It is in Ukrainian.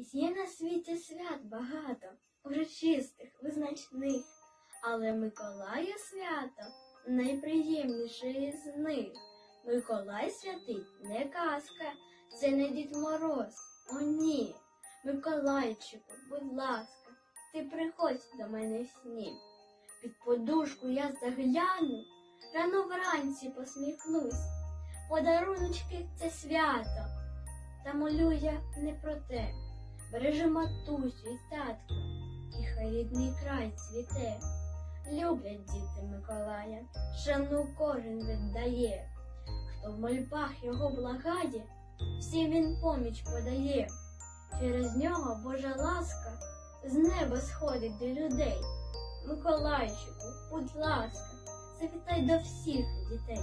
Є на світі свят багато, урочистих, визначних, але Миколая свято найприємніше із них. Миколай святий не казка, це не Дід Мороз. О, ні. Миколайчику, будь ласка, ти приходь до мене в сні. Під подушку я загляну, рано вранці посміхнусь. Подаруночки це свято, та молю я не про те. Бережи матусю і татка, і хай рідний край цвіте. Люблять діти Миколая, шану кожен віддає. Хто в мольбах його благає, всім він поміч подає. Через нього Божа ласка з неба сходить до людей. Миколайчику, будь ласка, завітай до всіх дітей.